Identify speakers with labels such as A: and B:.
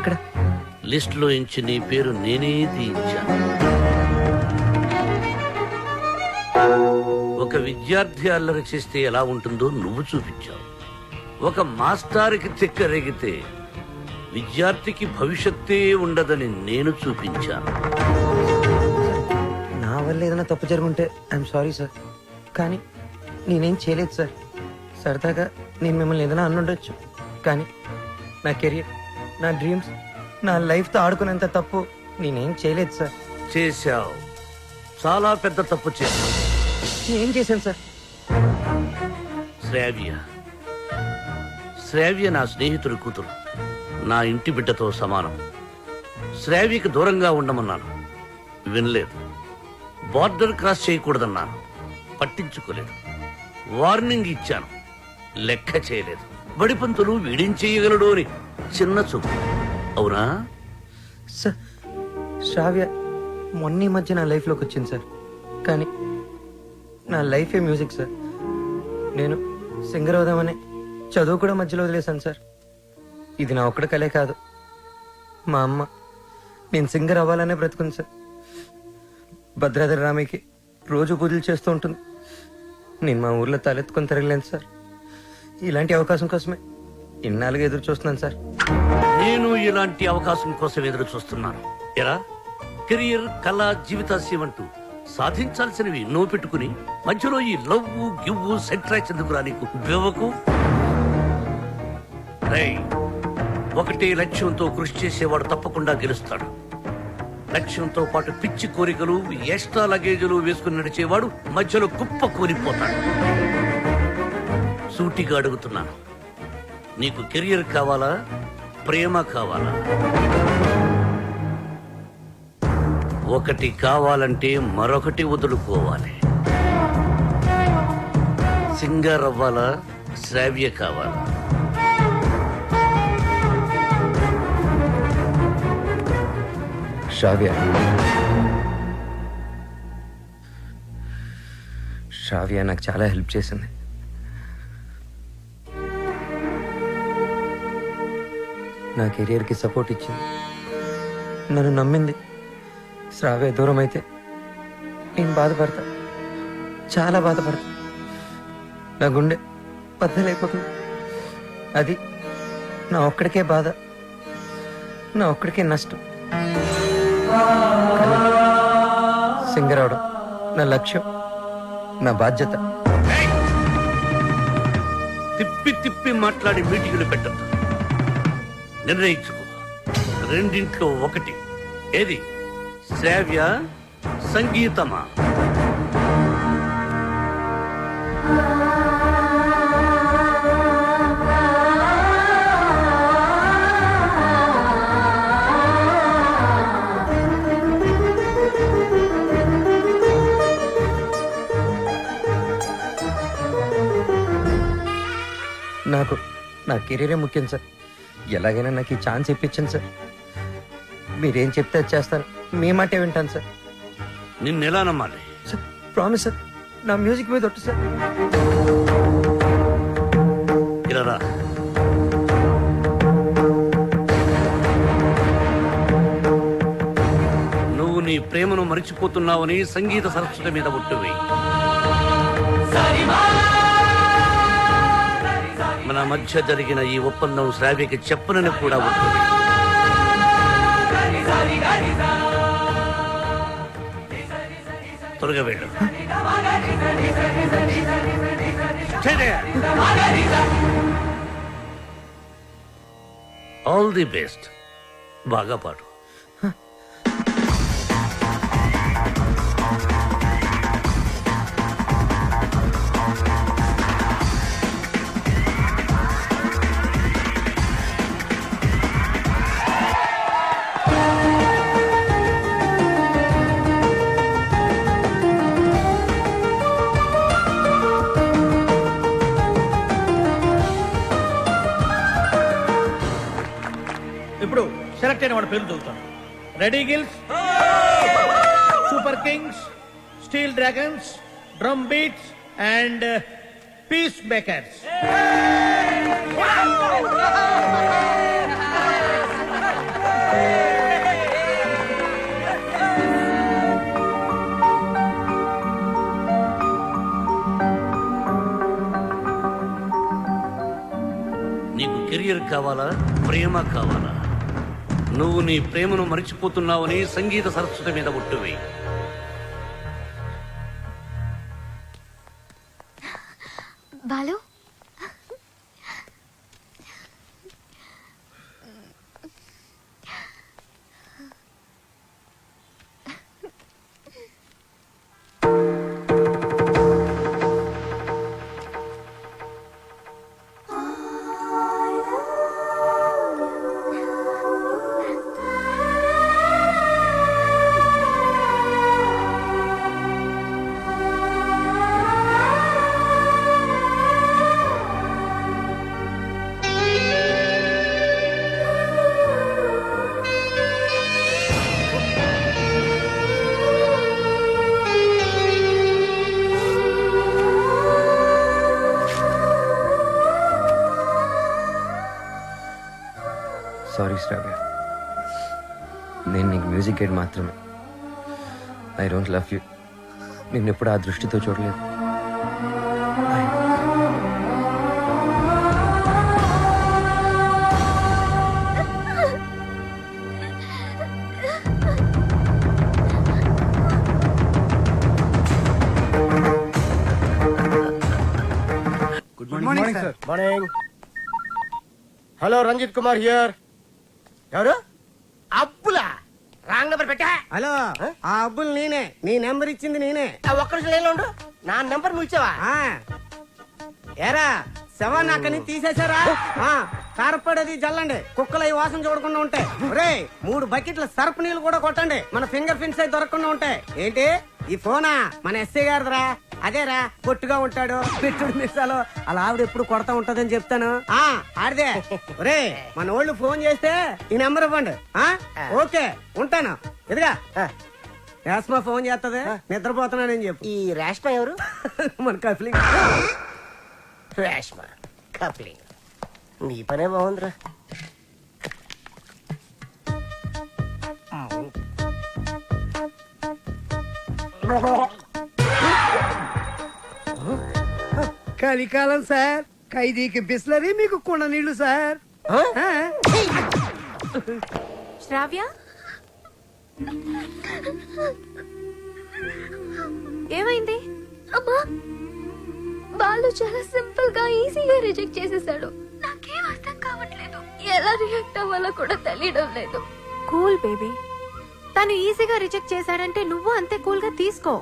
A: ఇక్కడ.
B: లిస్టులో ఇంచి నీ పేరు నేనే తీయించాను. ఒక విద్యార్థి అల్లరి చేస్తే ఎలా ఉంటుందో నువ్వు చూపించావు. ఒక మాస్టారికి తిక్కరేగితే విద్యార్థికి భవిష్యత్తే ఉండదని నేను చూపించాను.
A: నా వల్ల ఏదైనా తప్పు జరుగుంటే ఐఎమ్ సారీ సార్ కానీ నేనేం చేయలేదు సార్ సరదాగా నేను మిమ్మల్ని ఏదైనా అనుండొచ్చు. కానీ నా కెరియర్ నా డ్రీమ్స్ నా లైఫ్తో ఆడుకునేంత తప్పు నేనేం చేయలేదు సార్
B: చేశావు. చాలా పెద్ద తప్పు చేశావు.
A: ఏం చేశాను సార్
B: శ్రావ్య. శ్రావ్య నా స్నేహితుడి కూతురు. నా ఇంటి బిడ్డతో సమానం. శ్రావ్యకి దూరంగా ఉండమన్నాను. వినలేదు. బార్డర్ క్రాస్ చేయకూడదన్నాను. పట్టించుకోలేదు. వార్నింగ్ ఇచ్చాను. లెక్క చేయలేదు. బడిపంతులు వీడేం చేయగలడు అని చిన్న చూపు. అవునా?
A: సార్ శ్రావ్య మొన్న ఈ మధ్య నా లైఫ్లోకి వచ్చింది సార్. కానీ నా లైఫే మ్యూజిక్ సార్. నేను సింగర్ అవుదామని చదువు కూడా మధ్యలో వదిలేశాను సార్. ఇది నా ఒక్కడ కలే కాదు. మా అమ్మ నేను సింగర్ అవ్వాలనే బ్రతుకుంది సార్. భద్రాద్రి రామయ్యకి రోజు పూజలు చేస్తూ ఉంటుంది. నేను మా ఊర్లో తలెత్తుకొని తిరగలేను సార్. ఇలాంటి అవకాశం కోసమే ఇన్నాళ్ళుగా ఎదురు చూస్తున్నాను సార్.
B: నేను ఇలాంటి అవకాశం కోసం ఎదురు చూస్తున్నాను. ఎరా? కెరియర్ కళ జీవితాశయం అంటూ సాధించాల్సినవి నో పెట్టుకుని మధ్యలో ఈ లవ్వు గివ్వు సెట్రాక్స్ ఎందుకు రా నీకు? బెవకు ఒకటే లక్ష్యంతో కృషి చేసేవాడు తప్పకుండా గెలుస్తాడు. లక్ష్యంతో పాటు పిచ్చి కోరికలు ఎక్స్ట్రా లగేజీలు వేసుకుని నడిచేవాడు మధ్యలో కుప్ప కూలిపోతాడు. సూటిగా అడుగుతున్నాను. నీకు కెరియర్ కావాలా? ప్రేమ కావాలా? ఒకటి కావాలంటే మరొకటి వదులుకోవాలి. సింగర్ అవ్వాలా? శ్రావ్య కావాలా?
A: శ్రావ్య. శ్రావ్య నాకు చాలా హెల్ప్ చేసింది. నా కెరియర్కి సపోర్ట్ ఇచ్చింది. నన్ను నమ్మింది. శ్రావే దూరం అయితే నేను బాధపడతా. చాలా బాధపడతా. నా గుండె బద్దలైపోతుంది. అది నా ఒక్కడికే బాధ. నా ఒక్కడికే నష్టం. సింగర్ అవడం నా లక్ష్యం నా బాధ్యత.
B: తిప్పి తిప్పి మాట్లాడి మీటింగులు పెట్టద్దు. నిర్ణయించుకో. రెండింట్లో ఒకటి. ఏది? శ్రావ్య సంగీతమా?
A: నాకు నా కెరీరే ముఖ్యం సార్. ఎలాగైనా నాకు ఈ ఛాన్స్ ఇప్పించండి సార్. మీరేం చెప్తే అది చేస్తాను. మీ మాటే వింటాను సార్.
B: నిన్నెలా నమ్మాలి?
A: Sir promise sir. నా మ్యూజిక్ మీద ఒట్టు సార్.
B: ఇలా రా. నువ్వు నీ ప్రేమను మరిచిపోతున్నావని సంగీత సరస్వతి మీద ఒట్టువి మన మధ్య జరిగిన ఈ ఒప్పందం శ్రావ్యకి చెప్పనని కూడా ఒట్టువి త్వరగా వెళ్ళు. ఆల్ ది బెస్ట్ బాగా పాడు.
C: కరెక్ట్ వాడి పేరు చదువుతాను. Ready gills super kings steel dragons drum beats and peace makers నీకు
B: కెరియర్ కావాలా? ప్రేమ కావాలా? నువ్వు నీ ప్రేమను మరిచిపోతున్నావని సంగీత సరస్వతి మీద ఒట్టువి
A: నేను నీకు మ్యూజిక్ గైడ్ మాత్రమే. ఐ డోంట్ లవ్ యూ నేను ఎప్పుడు ఆ దృష్టితో చూడలేదు.
C: Morning hello Ranjith Kumar here ఎవరు రాంగ్ నెంబర్ పెట్టా?
D: హలో ఆ? అబ్బులు నేనే. నీ నెంబర్ ఇచ్చింది నేనే.
C: ఒక్క నిమిషం ఉండు. నా నెంబర్ నువ్వు ఇచ్చావా?
D: ఆ. ఏరా శవాన్ని అక్కడి నుంచి తీసేశారా? ఆ, కారపడేది జల్లండి. కుక్కలు అవి వాసన చూడకుండా ఉంటాయి. ఒరే మూడు బకెట్ల సర్ఫ్ నీళ్ళు కూడా కొట్టండి. మన ఫింగర్ ప్రింట్స్ అయి దొరకకుండా ఉంటాయి. ఏంటి? ఈ ఫోనా? మన ఎస్ఐ గారిదిరా. అదేరా పొట్టుగా ఉంటాడు. పెట్టుడు మిస్సాలు అలా ఆవిడ ఎప్పుడు కొడతా ఉంటదని చెప్తాను. ఆ ఆడిదే. ఒరే మన వాళ్ళు ఫోన్ చేస్తే ఈ నెంబర్ ఇవ్వండి. ఆ? ఓకే ఉంటాను. ఎదుగా యాస్మా ఫోన్ చేస్తది నిద్రపోతున్నానని చెప్పు.
C: ఈ రేష్మ ఎవరు?
D: మన కఫలింగ్
C: రేష్మ కప్లింగ్. నీ పనే బాగుందిరా.
D: కలికాలం సార్. ఖైదీకి బిస్లరీ మీకు కుండ నీళ్ళు సార్?
E: శ్రావ్య? ఏమైంది?
F: అమ్మా బాలు చాలా సింపుల్గా ఈజీగా రిజెక్ట్ చేసేసాడు. నాకేం అర్థం కావట్లేదు. ఎలా రియాక్ట్ అవ్వాలో కూడా తెలియడం లేదు.
E: Cool baby. తను ఈజీగా రిజెక్ట్ చేశాడంటే నువ్వు అంతే కూల్గా తీసుకో.